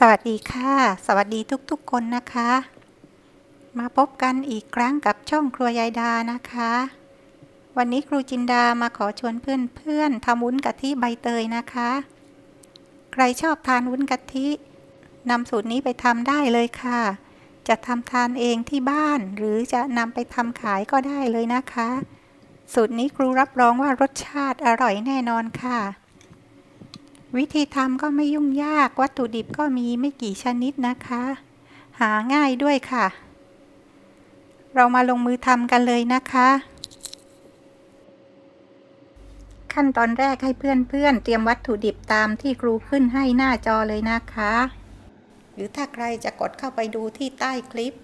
สวัสดีค่ะ สวัสดีทุกๆคนนะคะ มาพบกันอีกครั้งกับช่องครัวยายดานะคะ วันนี้ครูจินดามาขอชวนเพื่อนๆทำวุ้นกะทิใบเตยนะคะ ใครชอบทานวุ้นกะทินำสูตรนี้ไปทำได้เลยค่ะ จะทำทานเองที่บ้าน หรือจะนำไปทำขายก็ได้เลยนะคะ สูตรนี้ครูรับรองว่ารสชาติอร่อยแน่นอนค่ะ วิธีทำก็ไม่ยุ่งยากวัตถุดิบก็มีไม่กี่ชนิดนะคะ หาง่ายด้วยค่ะ เรามาลงมือทำกันเลยนะคะ ขั้นตอนแรกให้เพื่อนๆเตรียมวัตถุดิบตามที่ครูขึ้นให้หน้าจอเลยนะคะ หรือถ้าใครจะกดเข้าไปดูที่ใต้คลิป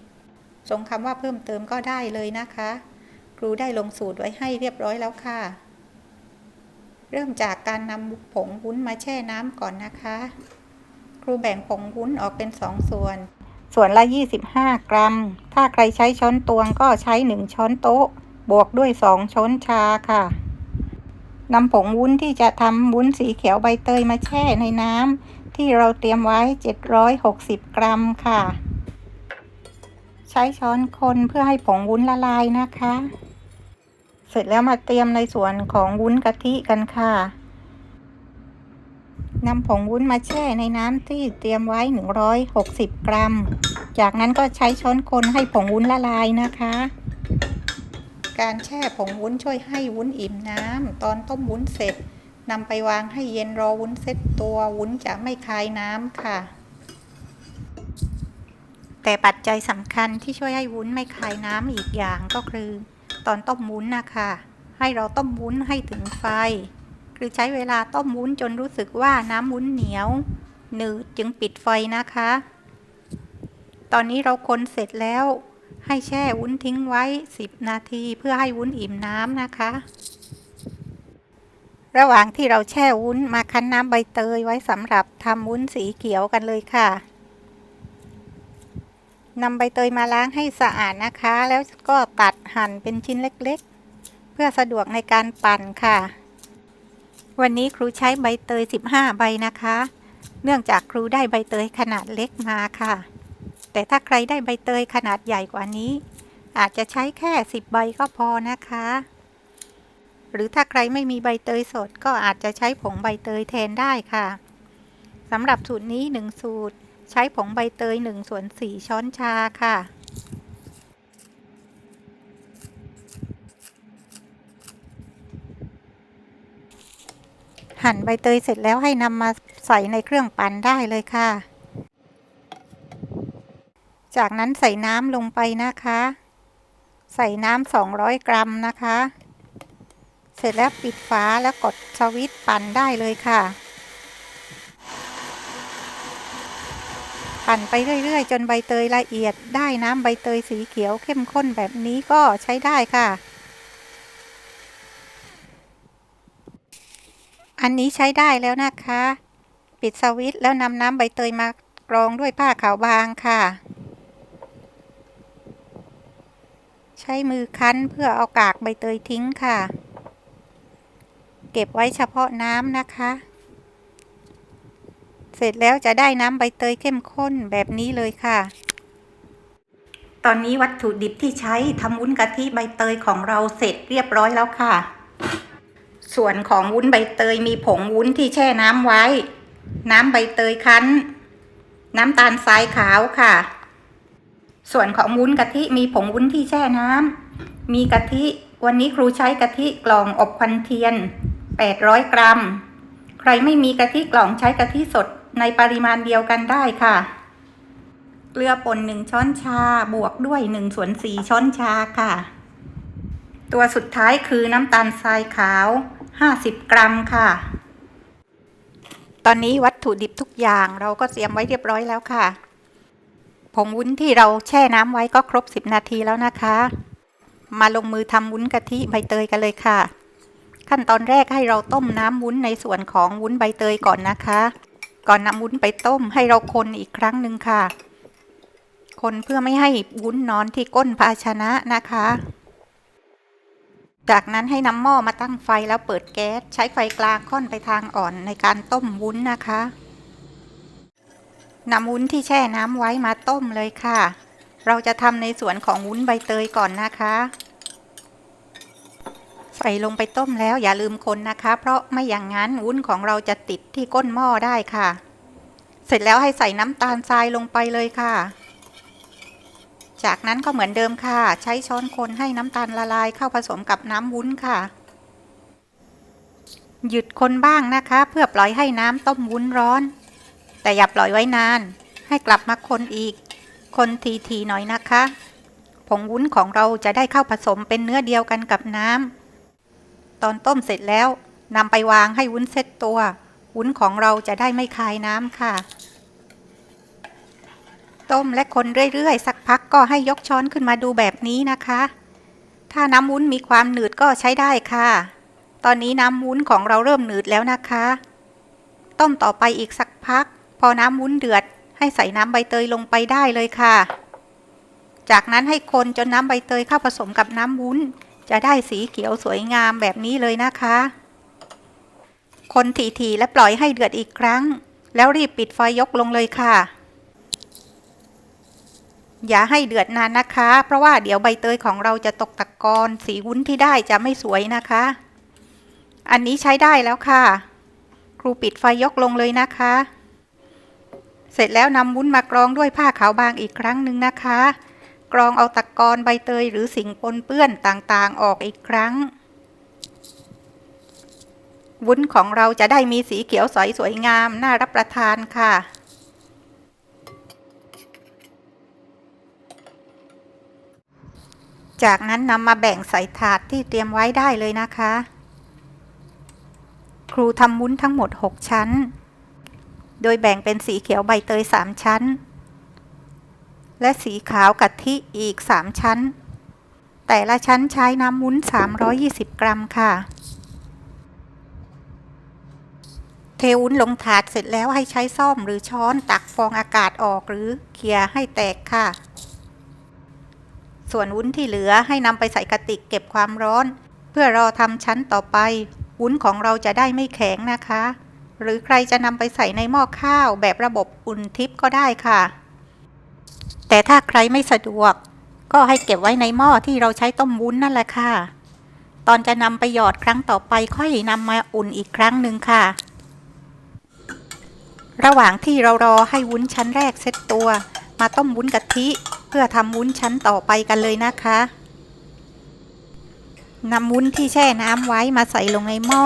ส่งคำว่าเพิ่มเติมก็ได้เลยนะคะ ครูได้ลงสูตรไว้ให้เรียบร้อยแล้วค่ะ เริ่มจากการนำผงวุ้นมาแช่น้ำก่อนนะคะ ครูแบ่งผงวุ้นออกเป็น2ส่วน ส่วนละ 25 กรัม ถ้าใครใช้ช้อนตวงก็ใช้ 1 ช้อนโต๊ะ บวกด้วย 2 ช้อนชาค่ะนำผงวุ้นที่จะทำวุ้นสีเขียวใบเตยมาแช่ในน้ำที่เราเตรียมไว้ 760 กรัมค่ะ ใช้ช้อนคนเพื่อให้ผงวุ้นละลายนะคะ เสร็จแล้วมาเตรียมในส่วนของวุ้นกะทิกันค่ะนำผงวุ้นมาแช่ในน้ำที่เตรียมไว้ 160 กรัม จากนั้นก็ใช้ช้อนคนให้ผงวุ้นละลายนะคะ การแช่ผงวุ้นช่วยให้วุ้นอิ่มน้ำตอนต้มวุ้นเสร็จนำไปวางให้เย็นรอวุ้นเซ็ตตัววุ้นจะไม่คายน้ำค่ะ แต่ปัจจัยสำคัญที่ช่วยให้วุ้นไม่คายน้ำอีกอย่างก็คือ ตอนต้มวุ้นนะคะ ให้เราต้มวุ้นให้ถึงไฟ คือใช้เวลาต้มวุ้นจนรู้สึกว่าน้ำวุ้นเหนียว หนืดจึงปิดไฟนะคะ ตอนนี้เราคนเสร็จแล้ว ให้แช่วุ้นทิ้งไว้ 10 นาทีเพื่อให้วุ้นอิ่มน้ำนะคะ ระหว่างที่เราแช่วุ้นมาคั้นน้ำใบเตยไว้สำหรับทำวุ้นสีเขียวกันเลยค่ะ นำใบเตยมาล้างให้สะอาดนะคะ แล้วก็ตัดหั่นเป็นชิ้นเล็กๆ เพื่อสะดวกในการปั่นค่ะ วันนี้ครูใช้ใบเตย 15 ใบนะคะ เนื่องจากครูได้ใบเตยขนาดเล็กมาค่ะ แต่ถ้าใครได้ใบเตยขนาดใหญ่กว่านี้ อาจจะใช้แค่ 10 ใบก็พอนะคะ หรือถ้าใครไม่มีใบเตยสดก็อาจจะใช้ผงใบเตยแทนได้ค่ะสำหรับสูตรนี้1สูตร ใช้ผงใบเตย1ส่วน4ช้อนชาค่ะ หั่นใบเตยเสร็จแล้วให้นำมาใส่ในเครื่องปั่นได้เลยค่ะ จากนั้นใส่น้ำลงไปนะคะ ใส่น้ำ200 กรัมนะคะ เสร็จแล้วปิดฝาแล้วกดสวิตช์ปั่นได้เลยค่ะ ปั่นไปเรื่อย ๆ จนใบเตยละเอียด ได้น้ำใบเตยสีเขียวเข้มข้นแบบนี้ก็ใช้ได้ค่ะ อันนี้ใช้ได้แล้วนะคะ ปิดสวิตช์แล้วนำน้ำใบเตยมากรองด้วยผ้าขาวบางค่ะ ใช้มือคั้นเพื่อเอากากใบเตยทิ้งค่ะ เก็บไว้เฉพาะน้ำนะคะ เสร็จแล้วจะได้น้ำใบเตยเข้มข้นแบบนี้เลยค่ะ ตอนนี้วัตถุดิบที่ใช้ทำวุ้นกะทิใบเตยของเราเสร็จเรียบร้อยแล้วค่ะ ส่วนของวุ้นใบเตยมีผงวุ้นที่แช่น้ำไว้ น้ำใบเตยคั้น น้ำตาลทรายขาวค่ะ ส่วนของวุ้นกะทิมีผงวุ้นที่แช่น้ำมีกะทิวันนี้ครูใช้กะทิกล่องอบควันเทียน 800 กรัม ใครไม่มีกะทิกล่องใช้กะทิสด ในปริมาณเดียวกันได้ค่ะ เกลือป่น1ช้อนชาบวกด้วย1ส่วน4ช้อนชาค่ะ ตัวสุดท้ายคือน้ำตาลทรายขาว50กรัมค่ะ ตอนนี้วัตถุดิบทุกอย่างเราก็เตรียมไว้เรียบร้อยแล้วค่ะ ผงวุ้นที่เราแช่น้ำไว้ก็ครบ10นาทีแล้วนะคะ มาลงมือทำวุ้นกะทิใบเตยกันเลยค่ะขั้นตอนแรกให้เราต้มน้ำวุ้นในส่วนของวุ้นใบเตยก่อนนะคะ ก่อนนำวุ้นไปต้มให้เราคนอีกครั้งหนึ่งค่ะ คนเพื่อไม่ให้วุ้นนอนที่ก้นภาชนะนะคะ จากนั้นให้นำหม้อมาตั้งไฟแล้วเปิดแก๊สใช้ไฟกลางค่อนไปทางอ่อนในการต้มวุ้นนะคะนำวุ้นที่แช่น้ำไว้มาต้มเลยค่ะ เราจะทำในส่วนของวุ้นใบเตยก่อนนะคะ ใส่ลงไปต้มแล้วอย่าลืมคนนะคะ เพราะไม่อย่างนั้นวุ้นของเราจะติดที่ก้นหม้อได้ค่ะ เสร็จแล้วให้ใส่น้ำตาลทรายลงไปเลยค่ะ จากนั้นก็เหมือนเดิมค่ะ ใช้ช้อนคนให้น้ำตาลละลายเข้าผสมกับน้ำวุ้นค่ะ หยุดคนบ้างนะคะ เพื่อปล่อยให้น้ำต้มวุ้นร้อน แต่อย่าปล่อยไว้นาน ให้กลับมาคนอีก คนทีๆหน่อยนะคะ ผงวุ้นของเราจะได้เข้าผสมเป็นเนื้อเดียวกันกับน้ำ ตอนต้มเสร็จแล้วนำไปวางให้วุ้นเซ็ตตัว วุ้นของเราจะได้ไม่คายน้ำค่ะ ต้มและคนเรื่อยๆ สักพักก็ให้ยกช้อนขึ้นมาดูแบบนี้นะคะ ถ้าน้ำวุ้นมีความหนืดก็ใช้ได้ค่ะ ตอนนี้น้ำวุ้นของเราเริ่มหนืดแล้วนะคะ ต้มต่อไปอีกสักพัก พอน้ำวุ้นเดือด ให้ใส่น้ำใบเตยลงไปได้เลยค่ะ จากนั้นให้คนจนน้ำใบเตยเข้าผสมกับน้ำวุ้น จะได้สีเขียวสวยงามแบบนี้เลยนะคะ คนถี่ๆและปล่อยให้เดือดอีกครั้ง แล้วรีบปิดไฟยกลงเลยค่ะ อย่าให้เดือดนานนะคะ เพราะว่าเดี๋ยวใบเตยของเราจะตกตะกอนสีวุ้นที่ได้จะไม่สวยนะคะ อันนี้ใช้ได้แล้วค่ะ ครูปิดไฟยกลงเลยนะคะ เสร็จแล้วนำวุ้นมากรองด้วยผ้าขาวบางอีกครั้งหนึ่งนะคะ กรองเอาตะกอนใบเตยหรือสิ่งปนเปื้อนต่างๆออกอีกครั้ง วุ้นของเราจะได้มีสีเขียวใสสวยงาม น่ารับประทานค่ะจากนั้นนำมาแบ่งใส่ถาดที่เตรียมไว้ได้เลยนะคะ ครูทำวุ้นทั้งหมด 6 ชั้น โดยแบ่งเป็นสีเขียวใบเตย 3 ชั้น และสีขาวกะทิอีก 3 ชั้น แต่ละชั้นใช้น้ำวุ้น 320 กรัมค่ะ เทวุ้นลงถาดเสร็จแล้วให้ใช้ซ่อมหรือช้อนตักฟองอากาศออกหรือเขี่ยให้แตกค่ะ ส่วนวุ้นที่เหลือให้นำไปใส่กระติกเก็บความร้อน เพื่อรอทำชั้นต่อไป วุ้นของเราจะได้ไม่แข็งนะคะ หรือใครจะนำไปใส่ในหม้อข้าวแบบระบบอุ่นทิพย์ก็ได้ค่ะ แต่ถ้าใครไม่สะดวก ก็ให้เก็บไว้ในหม้อที่เราใช้ต้มวุ้นนั่นแหละค่ะ ตอนจะนำไปหยอดครั้งต่อไปค่อยนำมาอุ่นอีกครั้งหนึ่งค่ะ ระหว่างที่เรารอให้วุ้นชั้นแรกเซ็ตตัว มาต้มวุ้นกะทิ เพื่อทำวุ้นชั้นต่อไปกันเลยนะคะนำวุ้นที่แช่น้ำไว้มาใส่ลงในหม้อ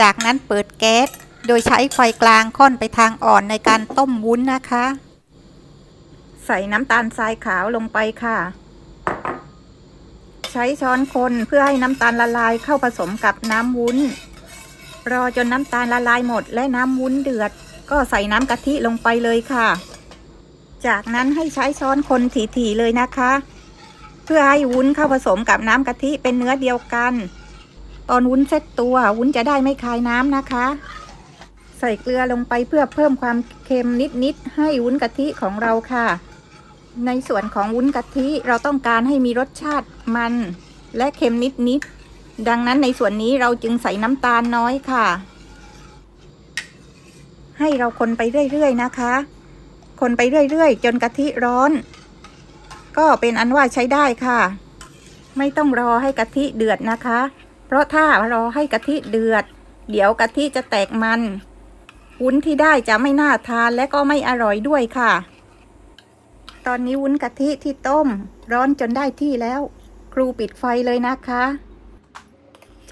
จากนั้นเปิดแก๊ส โดยใช้ไฟกลางค่อนไปทางอ่อนในการต้มวุ้นนะคะ ใส่น้ำตาลทรายขาวลงไปค่ะ ใช้ช้อนคนเพื่อให้น้ำตาลละลายเข้าผสมกับน้ำวุ้น รอจนน้ำตาลละลายหมดและน้ำวุ้นเดือด ก็ใส่น้ำกะทิลงไปเลยค่ะ จากนั้นให้ใช้ช้อนคนถี่ๆเลยนะคะ เพื่อให้วุ้นเข้าผสมกับน้ำกะทิเป็นเนื้อเดียวกัน ตอนวุ้นเซ็ตตัววุ้นจะได้ไม่คายน้ำนะคะใส่เกลือลงไปเพื่อเพิ่มความเค็มนิด ๆ ให้วุ้นกะทิของเราค่ะ ในส่วนของวุ้นกะทิเราต้องการให้มีรสชาติมันและเค็มนิดๆดังนั้นในส่วนนี้เราจึงใส่น้ำตาลน้อยค่ะ ให้เราคนไปเรื่อยๆนะคะ คนไปเรื่อยๆ จนกะทิร้อน ก็เป็นอันว่าใช้ได้ค่ะ ไม่ต้องรอให้กะทิเดือดนะคะ เพราะถ้ารอให้กะทิเดือด เดี๋ยวกะทิจะแตกมันวุ้นที่ได้จะไม่น่าทานและก็ไม่อร่อยด้วยค่ะ ตอนนี้วุ้นกะทิที่ต้ม ร้อนจนได้ที่แล้ว ครูปิดไฟเลยนะคะ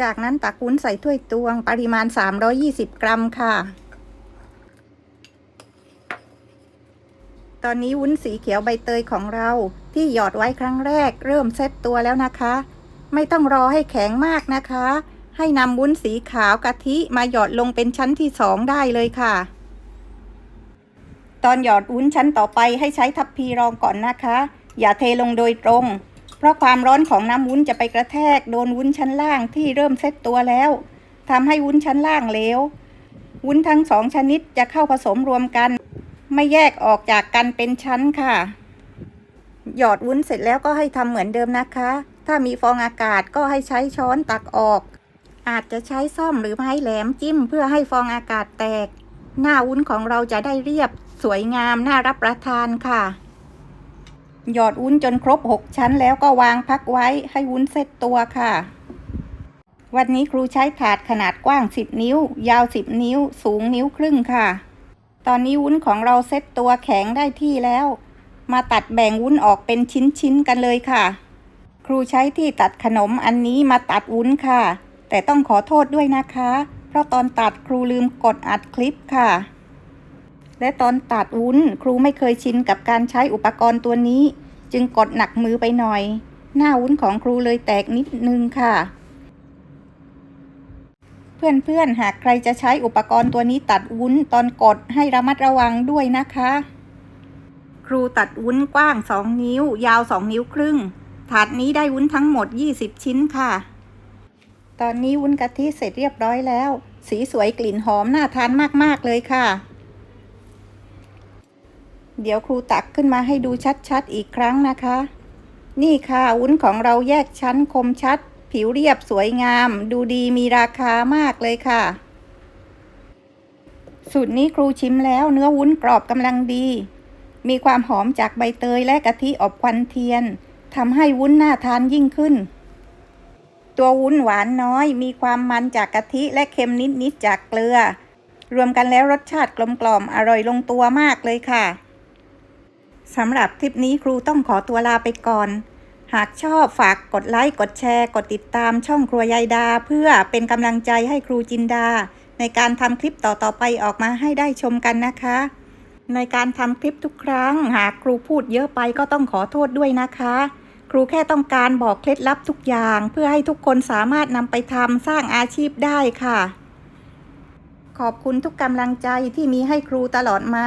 จากนั้นตักวุ้นใส่ถ้วยตวง ปริมาณ 320 กรัมค่ะ ตอนนี้วุ้นสีเขียวใบเตยของเราที่หยอดไว้ครั้งแรก เริ่มเซตตัวแล้วนะคะ ไม่ต้องรอให้แข็งมากนะคะ ให้นำวุ้นสีขาวกะทิมาหยอดลงเป็นชั้นที่สองได้เลยค่ะ ตอนหยอดวุ้นชั้นต่อไปให้ใช้ทัพพีรองก่อนนะคะ อย่าเทลงโดยตรง เพราะความร้อนของน้ำวุ้นจะไปกระแทกโดนวุ้นชั้นล่างที่เริ่มเซตตัวแล้วทำให้วุ้นชั้นล่างเหลววุ้นทั้งสองชนิดจะเข้าผสมรวมกัน ไม่แยกออกจากกันเป็นชั้นค่ะ หยอดวุ้นเสร็จแล้วก็ให้ทำเหมือนเดิมนะคะ ถ้ามีฟองอากาศก็ให้ใช้ช้อนตักออก อาจจะใช้ซ่อมหรือไม้แหลมจิ้มเพื่อให้ฟองอากาศแตก หน้าวุ้นของเราจะได้เรียบ สวยงามน่ารับประทานค่ะ หยอดวุ้นจนครบ 6 ชั้นแล้วก็วางพักไว้ให้วุ้นเซตตัวค่ะ วันนี้ครูใช้ถาดขนาดกว้าง 10 นิ้ว ยาว 10 นิ้ว สูงนิ้วครึ่งค่ะ ตอนนี้วุ้นของเราเซตตัวแข็งได้ที่แล้ว มาตัดแบ่งวุ้นออกเป็นชิ้นๆกันเลยค่ะ ครูใช้ที่ตัดขนมอันนี้มาตัดวุ้นค่ะ แต่ต้องขอโทษด้วยนะคะ เพราะตอนตัดครูลืมกดอัดคลิปค่ะ และตอนตัดวุ้นครูไม่เคยชินกับการใช้อุปกรณ์ตัวนี้ จึงกดหนักมือไปหน่อย หน้าวุ้นของครูเลยแตกนิดนึงค่ะ เพื่อนๆหากใครจะใช้อุปกรณ์ตัวนี้ตัดวุ้นตอนกดให้ระมัดระวังด้วยนะคะ ครูตัดวุ้นกว้าง 2 นิ้ว ยาว 2 นิ้วครึ่ง ถาดนี้ได้วุ้นทั้งหมด 20 ชิ้นค่ะ ตอนนี้วุ้นกะทิเสร็จเรียบร้อยแล้ว สีสวยกลิ่นหอมน่าทานมากๆเลยค่ะ เดี๋ยวครูตักขึ้นมาให้ดูชัดๆอีกครั้งนะคะ นี่ค่ะวุ้นของเราแยกชั้นคมชัด ผิวเรียบสวยงาม ดูดีมีราคามากเลยค่ะสูตรนี้ครูชิมแล้วเนื้อวุ้นกรอบกำลังดี มีความหอมจากใบเตยและกะทิอบควันเทียนทำให้วุ้นน่าทานยิ่งขึ้น ตัววุ้นหวานน้อย มีความมันจากกะทิและเค็มนิดๆจากเกลือ รวมกันแล้วรสชาติกลมกล่อมอร่อยลงตัวมากเลยค่ะ สำหรับคลิปนี้ครูต้องขอตัวลาไปก่อน หากชอบฝากกดไลค์ กดแชร์ กดติดตามช่องครัวยายดา เพื่อเป็นกำลังใจให้ครูจินดา ในการทำคลิปต่อๆไปออกมาให้ได้ชมกันนะคะ ในการทำคลิปทุกครั้ง หากครูพูดเยอะไปก็ต้องขอโทษด้วยนะคะ ครูแค่ต้องการบอกเคล็ดลับทุกอย่าง เพื่อให้ทุกคนสามารถนำไปทำสร้างอาชีพได้ค่ะ ขอบคุณทุกกำลังใจที่มีให้ครูตลอดมา